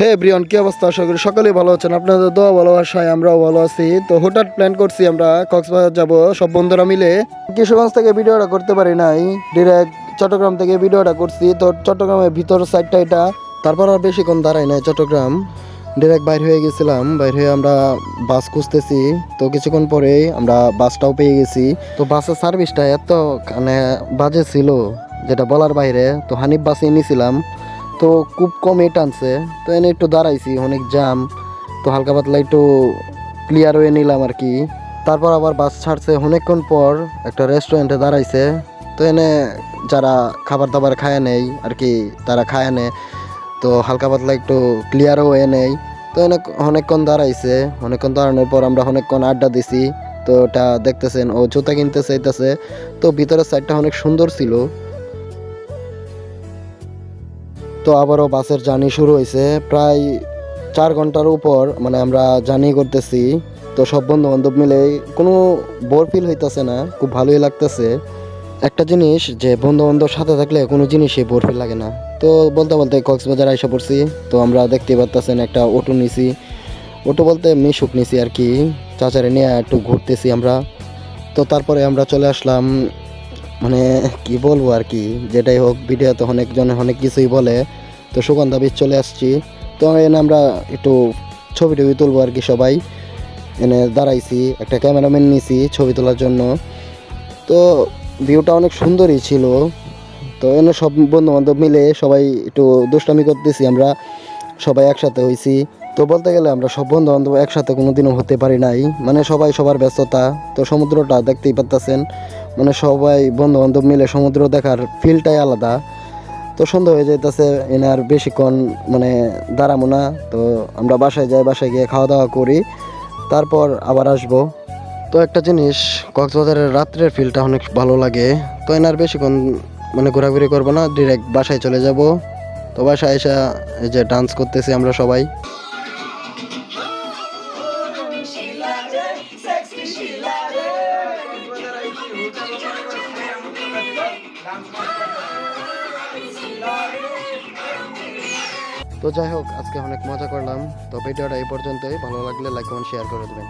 হে Brian, কি অবস্থা? আশা করি সকলেই ভালো আছেন। আপনাদের দোয়া, ভালোবাসায় আমরাও ভালো আছি। তো হঠাৎ প্ল্যান করছি আমরা, কক্সবাজার যাব। সব বন্ধুরা মিলে কিশোরগঞ্জ থেকে ভিডিওটা করতে পারি নাই। ডিরেক্ট চট্টগ্রাম থেকে ভিডিওটা করছি। তো চট্টগ্রামের ভিতর সাইডটা এটা। তারপর আর বেশিক্ষণ দাঁড়াই নাই চট্টগ্রাম। ডিরেক্ট বাইর হয়ে গেছিলাম। বাইর হয়ে আমরা বাস খুঁজতেছি। তো কিছুক্ষণ পরেই আমরা বাসটাও পেয়ে গেছি। তো বাসের সার্ভিসটা এত মানে বাজে ছিল, যেটা বলার বাইরে। তো হানিফ বাসে নিয়েছিলাম তো খুব কম কমে টানছে তো এনে একটু দাঁড়াইছি, অনেক জাম তো হালকা পাতলা একটু ক্লিয়ার হয়ে নিলাম আর কি। তারপর আবার বাস ছাড়ছে, অনেকক্ষণ পর একটা রেস্টুরেন্টে দাঁড়াইছে। তো এনে যারা খাবার দাবার খায় নেই আর কি, তারা খায় নেয় তো হালকা পাতলা একটু ক্লিয়ার হয়ে নেই। তো এনে অনেকক্ষণ দাঁড়াইছে, অনেকক্ষণ দাঁড়ানোর পর আমরা অনেকক্ষণ আড্ডা দিছি। তো ওটা দেখতেছেন, ও জুতা কিনতে চাইতেছে। তো ভিতরের সাইডটা অনেক সুন্দর ছিল। তো আবারও বাসের জার্নি শুরু হয়েছে। প্রায় চার ঘণ্টার উপর মানে আমরা জার্নি করতেছি। তো সব বন্ধু বান্ধব মিলে কোনো বোর ফিল হইতেছে না, খুব ভালোই লাগতেছে। একটা জিনিস যে বন্ধু বান্ধব সাথে থাকলে কোনো জিনিসই বোর ফিল লাগে না। তো বলতে বলতে কক্সবাজার আইসা পড়ছি। তো আমরা দেখতে পারতেছেন একটা অটো নিছি। অটো বলতে মিশুক নিছি আর কি। চাচারে নিয়ে একটু ঘুরতেছি আমরা। তো তারপরে আমরা চলে আসলাম মানে কি বলব আর কি, যেটাই হোক ভিডিওতে অনেকজন অনেক কিছুই বলে। তো সুগন্ধা বীজ চলে আসছি। তো এনে আমরা একটু ছবি টবি তুলবো আর কি সবাই। এনে দাঁড়াইছি, একটা ক্যামেরাম্যান নিয়েছি ছবি তোলার জন্য। তো ভিউটা অনেক সুন্দরই ছিল। তো এনে সব বন্ধু বান্ধব মিলে সবাই একটু দুষ্টামি করতেছি আমরা। সবাই একসাথে হয়েছি তো বলতে গেলে আমরা সব বন্ধু বান্ধব একসাথে কোনোদিনও হতে পারি নাই। মানে সবাই সবার ব্যস্ততা। তো সমুদ্রটা দেখতেই পারতেছেন। মানে সবাই বন্ধু বান্ধব মিলে সমুদ্র দেখার ফিলটাই আলাদা। তো সন্ধ্যা হয়ে যাইতেছে, এনার বেশিক্ষণ মানে দাঁড়াবো না। তো আমরা বাসায় যাই, বাসায় গিয়ে খাওয়া দাওয়া করি। তারপর আবার আসব। তো একটা জিনিস, কক্সবাজারের রাত্রের ফিলটা অনেক ভালো লাগে। তো এনার বেশিক্ষণ মানে ঘোরাঘুরি করব না ডিরেক্ট বাসায় চলে যাব। তো বাসায় এসে এই যে ডান্স করতেছি আমরা সবাই। তো যাই হোক, আজকে অনেক মজা করলাম। তো ভিডিওটা এই পর্যন্তই। ভালো লাগলে লাইক কমেন্ট শেয়ার করে দেবেন।